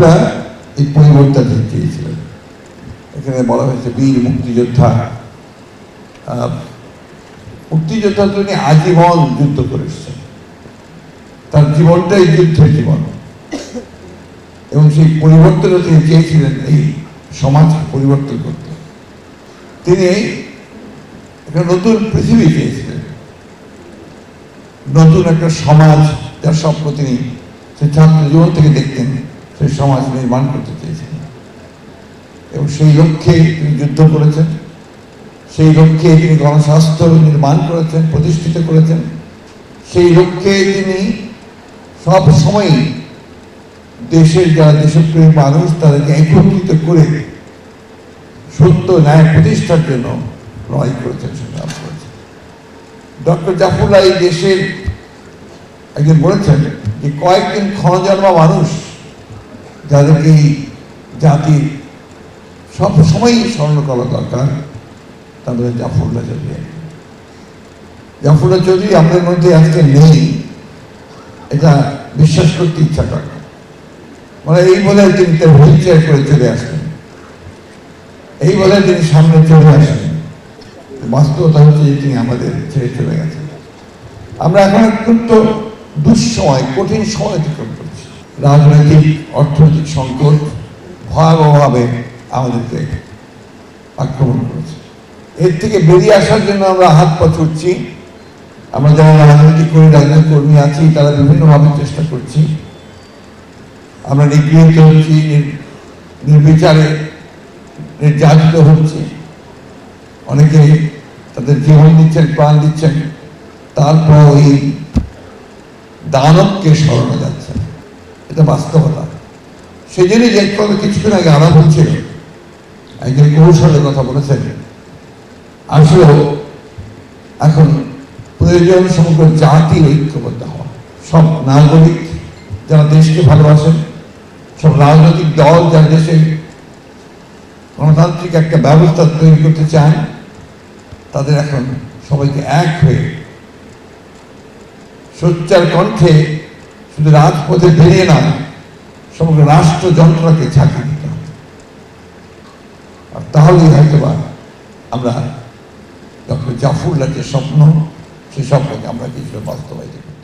জাফরুল্লাহ এই পরিবর্তন চেয়েছিলেন এখানে বলা হয়েছে বীর মুক্তিযোদ্ধা। মুক্তিযোদ্ধা তো উনি আজীবন যুদ্ধ করে এসেছেন। তার জীবনটাই যুদ্ধের জীবন। এবং সেই পরিবর্তনও তিনি চেয়েছিলেন এই সমাজ পরিবর্তন করতে। তিনি একটা নতুন পৃথিবী চেয়েছিলেন। নতুন একটা সমাজ, যার স্বপ্ন তিনি সে ছাত্র জীবন থেকে দেখতেন। সেই সমাজ নির্মাণ করতে চেয়েছেন। এবং সেই লক্ষ্যে তিনি যুদ্ধ করেছেন। সেই লক্ষ্যে তিনি গণস্বাস্থ্য নির্মাণ করেছেন, প্রতিষ্ঠিত করেছেন। সেই লক্ষ্যে তিনি সব সময়ই দেশের যারা দেশপ্রেমী মানুষ, তাদেরকে একত্রিত করে সত্য ন্যায় প্রতিষ্ঠার জন্য লড়াই করেছেন, সংগ্রাম করেছেন। ডক্টর জাফরুল্লাহ এই দেশের একদিন বলেছেন যে কয়েকদিন ক্ষণজন্মা মানুষ যাদেরকে এই জাতির সব সময়ই স্মরণ করা দরকার, তাদের জাফরুল্লাহ চৌধুরী জাফরুল্লাহ চৌধুরী আমাদের মধ্যে আজকে নেই। এটা বিশ্বাস করতে ইচ্ছা করে মানে এই বলে তিনি তার হুইল চেয়ার করে চলে আসলেন। এই বলে তিনি সামনে চলে আসলেন। বাস্তবতা হচ্ছে যে তিনি আমাদের ছেড়ে চলে গেছেন। আমরা এখন অত্যন্ত দুঃসময়, কঠিন সময় অতিক্রম রাজনৈতিক, অর্থনৈতিক সংকট ভয়াবহভাবে আমাদেরকে আক্রমণ করেছে। এর থেকে বেরিয়ে আসার জন্য আমরা হাত পা ছুটছি আমরা যারা রাজনৈতিক কর্মী রাজনৈতিক কর্মী আছি, তারা বিভিন্নভাবে চেষ্টা করছি। আমরা নিগৃহীত হচ্ছি নির্বিচারে নির্যাতিত হচ্ছে। অনেকে তাদের জীবন দিচ্ছেন, প্রাণ দিচ্ছেন। তারপর ওই দানবকে স্মরণ এটা বাস্তবতা। সেই জন্যই যে কিছুদিন আগে আলাপ হচ্ছিল। একজন কৌশলের কথা বলেছেন। আসলে এখন প্রয়োজন সমগ্র জাতি ঐক্যবদ্ধ হওয়া। সব নাগরিক যারা দেশকে ভালোবাসেন, সব রাজনৈতিক দল যারা দেশে গণতান্ত্রিক একটা ব্যবস্থা তৈরি করতে চায়, তাদের এখন সবাইকে এক হয়ে সোচ্চার কণ্ঠে শুধু রাজপথে বেরিয়ে না সমগ্র রাষ্ট্রযন্ত্রকে ঝাঁকি দিতে হবে আর তাহলেই হয়তো বা আমরা ডক্টর জাফরুল্লাহ যে স্বপ্ন, সেই স্বপ্নকে আমরা কিছুটা বাস্তবায়িত পারব।